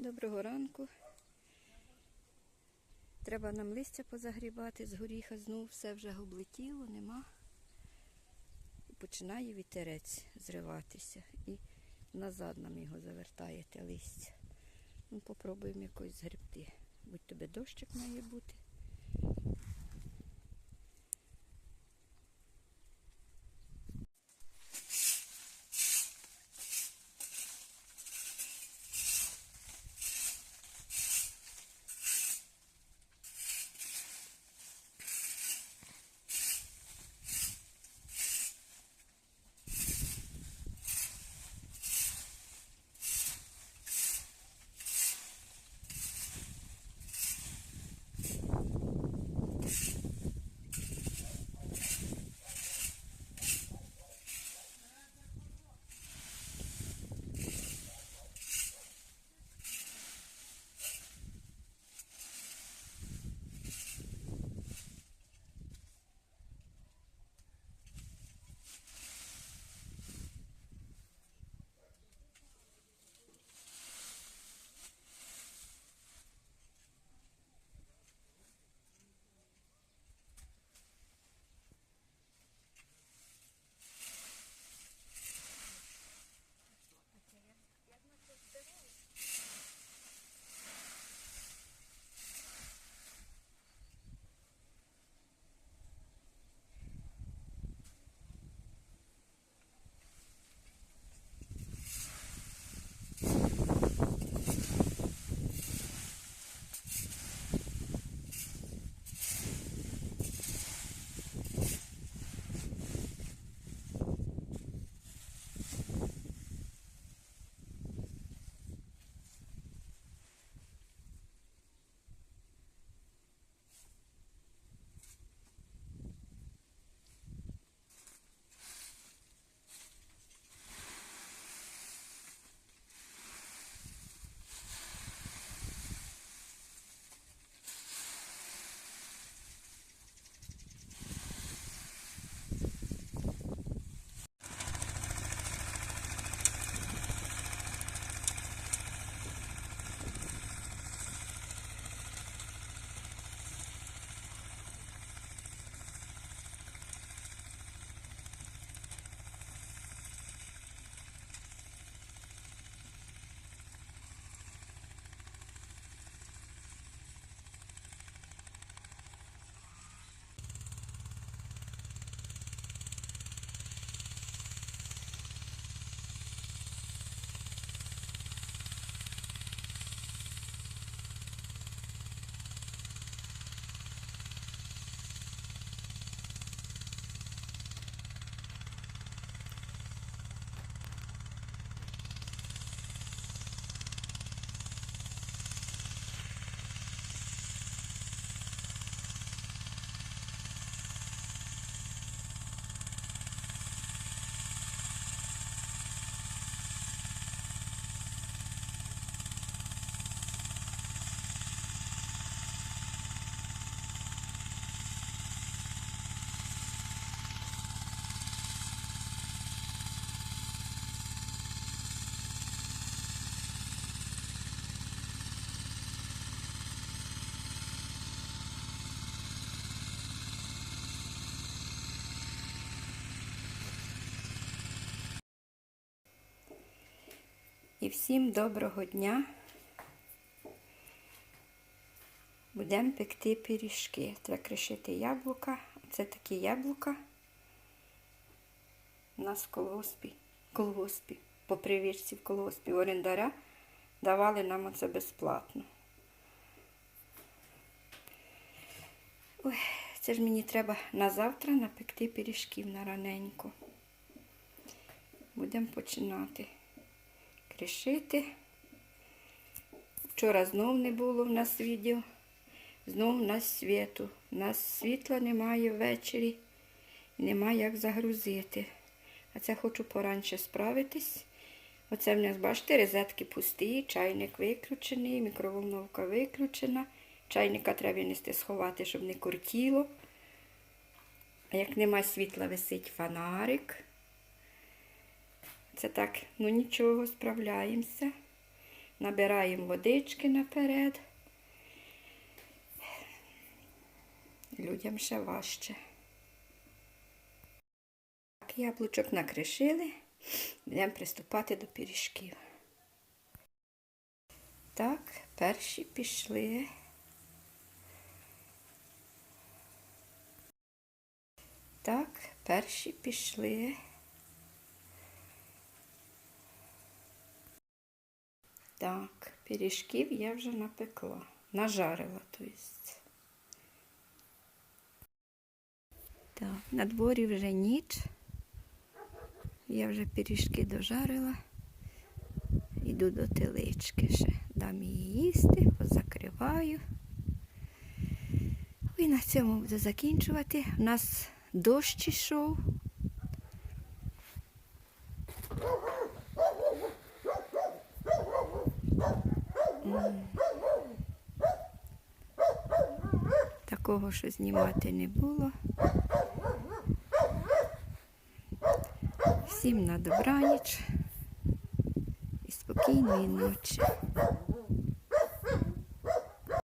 Доброго ранку. Треба нам листя позагрібати з горіха, знову все вже облетіло, нема. І починає вітерець зриватися. І назад нам його завертає те листя. Ну, попробуємо якось згрібти. Будь тобі дощик має бути. І всім доброго дня. Будемо пекти пиріжки. Треба кришити яблука. Це такі яблука. У нас в колгоспі, колгоспі, по привірці в колгоспі орендаря давали нам оце безплатно. Ой, це ж мені треба на завтра напекти пиріжків на раненько. Будемо починати кришити. Вчора знов не було в нас відео. Знов в нас світу. У нас світла немає ввечері і немає як загрузити. А це хочу поранше справитись. Оце в нас, бачите, розетки пусті, чайник виключений, мікроволновка виключена. Чайника треба винести сховати, щоб не кортіло. А як нема світла, висить фонарик. Це так, ну нічого, справляємося. Набираємо водички наперед. Людям ще важче. Так, яблучок накришили. Будемо приступати до пиріжків. Так, перші пішли. Так, перші пішли. Так, пиріжків я вже напекла. Нажарила, то есть. Так, на дворі вже ніч. Я вже пиріжки дожарила. Іду до телички ще. Дам її їсти, позакриваю. І на цьому буду закінчувати. У нас дощ ішов. Такого, що знімати не було. Всім на добраніч і спокійної ночі.